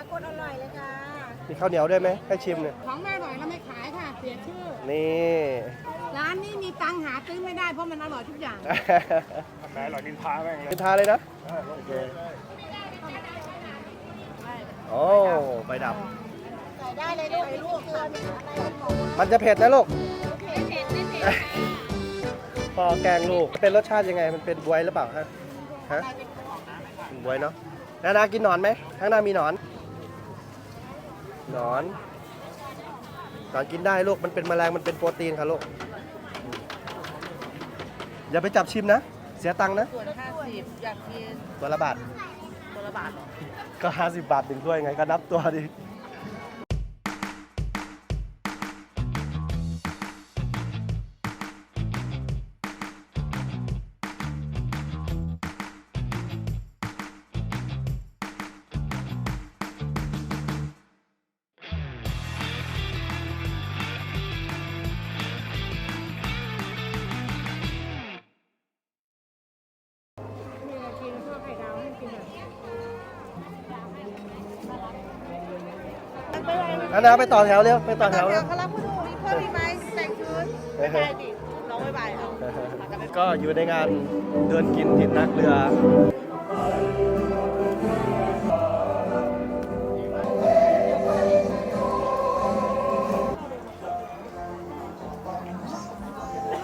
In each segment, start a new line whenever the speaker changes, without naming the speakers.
ค่ะโคตรอร่อยเลยค่ะ
มีข้าวเหนียวด้วยไหมให้ชิมเนี่ย
ของแม่อร่อยแล้วไม่ขายค่ะ เสียชื่อ
นี่
ร้านนี้มีตังค์หาซื้อไม่ได้เพราะมันอร่อยทุกอย่าง
ไหนหล่อดินพาแม่งเลย
เป็นทาเลยนะโอเคโอ้ไฟดับ
ใส่ได้เลยลูกไอ้ลูกค่ะ
มันจะเผ็ดนะลูกพอแกงลูก เป็นรสชาติยังไง มันเป็นบวยหรือเปล่าฮะ ฮะเป็นบวยเนาะนานากินหนอนไหมข้างหน้ามีหนอน หนอนหนอนกินได้ลูก มันเป็นแมลง มันเป็นโปรตีนค่ะลูก อย่าไปจับชิมนะ เสียตังค์นะ
ส่วนห้าสิบอยากกิน
ตัวละบาท
ตัวละบาท
ก็ 50 บาทหนึ่งถ้วยไงก็นับตัวดิ
นานา
ไปต่อแถวเร็วไปต่อแถวเร็ว
เขารับผู้ดูมีเพิ่มมีไหมแต่งชุดไม่ไปดิน้องไม่ไปเอา
ก็อยู่ในงานเดินกินทินนักเรือ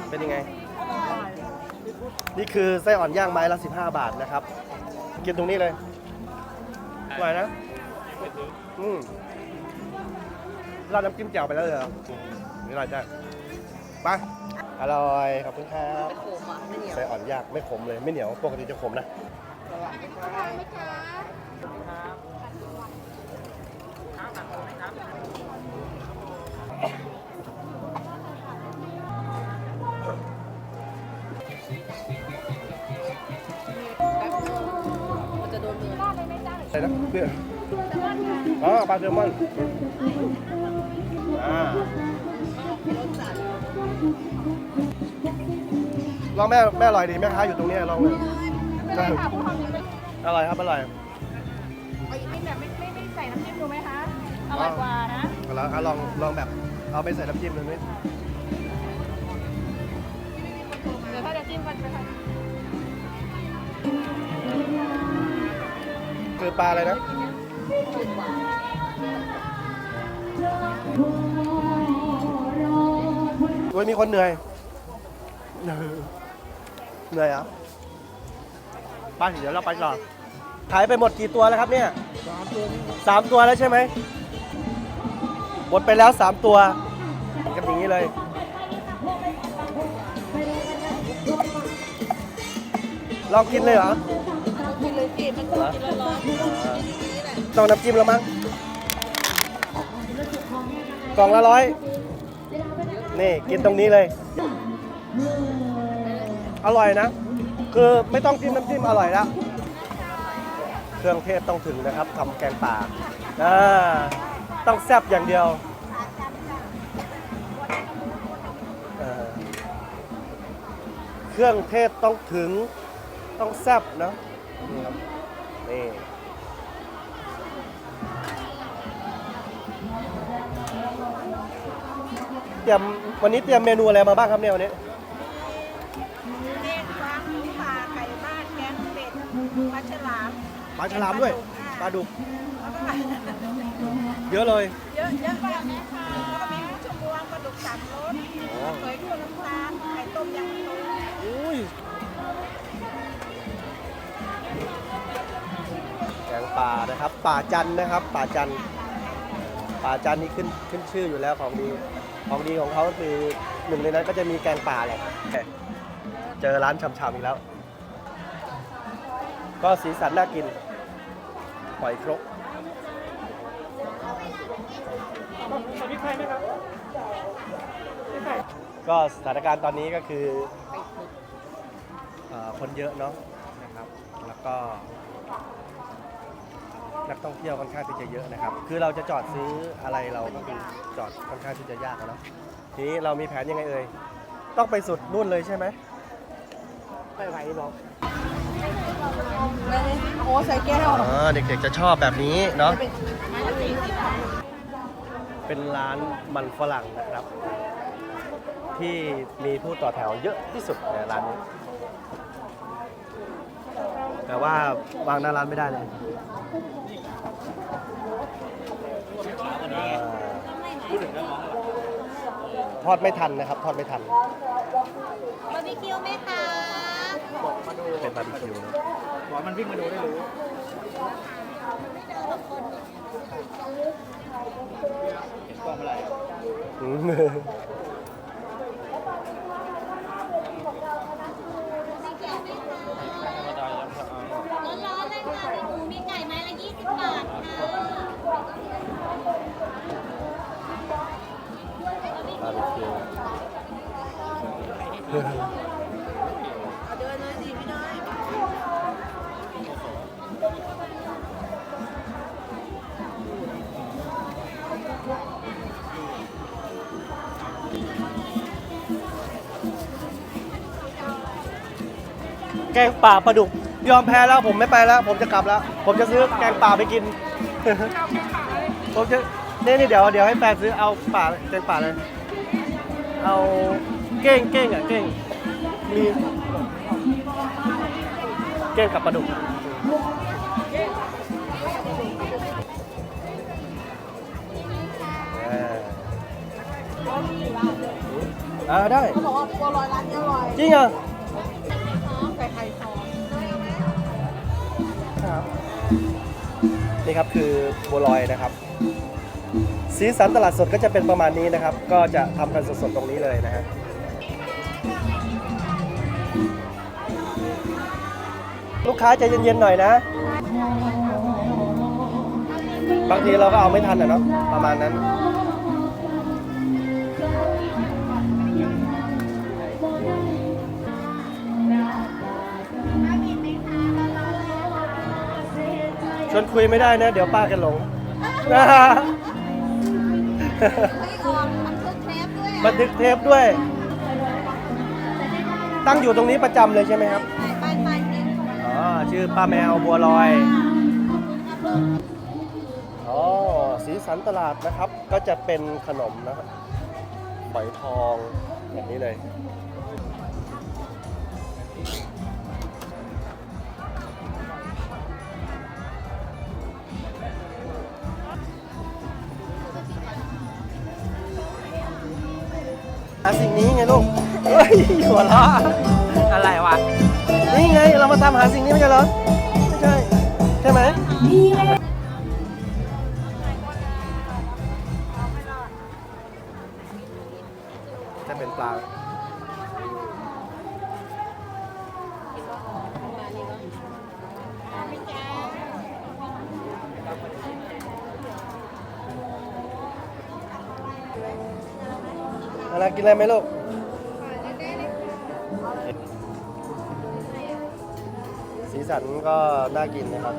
เป็นยังไง นี่คือไส้อ่อนย่างไม้ละ 15 บาทนะครับ กินตรงนี้เลยอร่อยนะ อืม ราดน้ำจิ้มแจ่วไปแล้วเหรอนี่อร่อยจ้ะไปอร่อยขอบคุณครับ
โขมอะไม่เหนียว
ไส้อ่อนยากไม่ขมเลยไม่เหนียวปกติจะขมนะ
มันจะโดนมือ
ใส่นะเพื่อนอ๋อปลาแซลมอน อ่าลองแม่แม่อร่อยดีแม่ค้าอยู่ตรงนี้ลองเลยอร่อยครับอร่อย
เอาอีกนิดแบบไม่ไม่ไม่ใส่น้ำจิ้มดูไหมคะอร่อยกว่านะ
แล้วอะลองลองแบบเอาไปใส่น้ำจิ้มดูนิด
เดี๋ยวถ้าจะจิ้มกันไปค่ะ
คือปลาอะไรนะโอ้ยมีคนเหนื่อย เหนื่อยเหรอไปเดี๋ยวเราไปต่อขายไปหมดกี่ตัวแล้วครับเนี่ยสามตัวแล้วใช่ไหมหมดไปแล้วสามตัวกันอย่างนี้เลย ลองกินเลยเหรอ
กินเลยสิมันคือกินร้อน
ต้องน้ำจิ้มแล้วมั้งกล่องละร้อย นี่กินตรงนี้เลย อร่อยนะ คือไม่ต้องจิ้มน้ำจิ้มอร่อยแล้วเครื่องเทศต้องถึงนะครับทำแกงป่าอ่าต้องแซ่บอย่างเดียวเออเครื่องเทศต้องถึงต้องแซ่บนะนี่ครับนี่ เตรียมวันนี้เตรียมเมนูอะไรมาบ้างครับเนี่ยวันนี้
เล่นฟางหมูป่าไก่บ้านแกงเป็ดปลาฉลาม
ปลาฉลามด้วยปลาดุก
แล้วก็
เยอะเลย
เยอะเยอะมากแล้วก็มีหมูชมวงปลาดุกสามรสเคยคั่วน้ำตาลไข่ต้มยำปู
อุ้ยแกงป่านะครับ ป่าจันนะครับ ป่าจันป่าจันนี่ขึ้นขึ้นชื่ออยู่แล้วของดี ของดีของเขาก็คือหนึ่งในนั้นก็จะมีแกงป่าแหละเจอร้านชำๆอีกแล้ว ก็สีสันน่ากินหอยครกก็สถานการณ์ตอนนี้ก็คือเอ่อคนเยอะเนาะนะครับ แล้วก็ นักท่องเที่ยวค่อนข้างที่จะเยอะนะครับ คือเราจะจอดซื้ออะไรเราก็คือจอดค่อนข้างที่จะยากอะเนาะทีนี้เรามีแผนยังไงเอ่ย ต้องไปสุดนู่นเลยใช่ไหมไม่ไหวหรอก
โอ้ใส่แก้ว
อ๋อเด็กๆจะชอบแบบนี้เนาะ
เป็นไม้ละสี่สิบ
เป็นร้านมันฝรั่งนะครับ ที่มีผู้ต่อแถวเยอะที่สุดในร้านนี้ แต่ว่าวางหน้าร้านไม่ได้เลยอ่า ทอดไม่ทันนะครับ ทอดไม่ทัน
บาร์บีคิวไหมคะ
เป็นบาร์บีคิวนะ
บอกมันวิ่งมาดูได้รู้ เห็นกล้องเมื่อไหร่
อืม
มีแกะไหมคะร้อนๆเลยค่ะมีหมูมีไก่ไม้ละ20 บาทค่ะ
บาร์บีคิว
เอาเดินเลยสิพี่น้
แกงป่าปลาดุก ยอมแพ้แล้วผมไม่ไปแล้ว ผมจะกลับแล้ว ผมจะซื้อแกงป่าไปกิน ผมจะนี่นี่เดี๋ยวเดี๋ยวให้แฟนซื้อเอาป่าแกงป่าเลย เอา เก้งเก้งอะเก้งมีเก้งกับปลาดุกอ่าอ่าได้
เขาบอกว่าบัวลอยร้านนี้อร่อย
จริงเหรอะ
ใส่ไข่ทอง
ครับนี่ครับคือบัวลอยนะครับ สีสันตลาดสดก็จะเป็นประมาณนี้นะครับ ก็จะทำกันสดๆตรงนี้เลยนะฮะ ลูกค้าใจเย็นๆหน่อยนะ บางทีเราก็เอาไม่ทันอะเนาะประมาณนั้น ชวนคุยไม่ได้นะ เดี๋ยวป้ากันหลง
ไม่ออกมันคือเครปด้วย
บันทึกเทปด้วย ตั้งอยู่ตรงนี้ประจำเลยใช่ไหมครับ ชื่อป้าแมวบัวลอยอ๋อสีสันตลาดนะครับ ก็จะเป็นขนมนะครับฝอยทองแบบนี้เลยสิ่งนี้ไงลูก เฮ้ยหัวเราะอะไรวะ นี่ไง เรามาตามหาสิ่งนี้ไม่ใช่เหรอ ไม่ใช่ ใช่ไหมจะเป็นปลาอะไรกินอะไรไหมลูก สีสันก็น่ากินนะครับ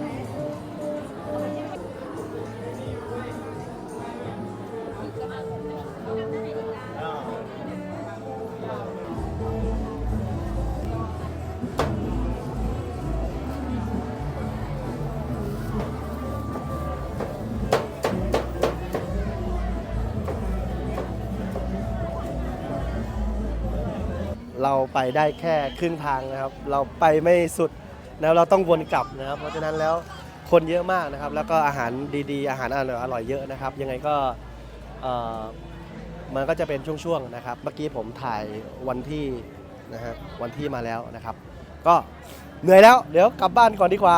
เราไปได้แค่ครึ่งทางนะครับ เราไปไม่สุด แล้วเราต้องวนกลับนะครับเพราะฉะนั้นแล้วคนเยอะมากนะครับ แล้วก็อาหารดีๆ อาหารอร่อยอร่อยเยอะนะครับ ยังไงก็เอ่อมันก็จะเป็นช่วงๆนะครับ เมื่อกี้ผมถ่ายวันที่นะฮะวันที่มาแล้วนะครับ ก็เหนื่อยแล้ว เดี๋ยวกลับบ้านก่อนดีกว่า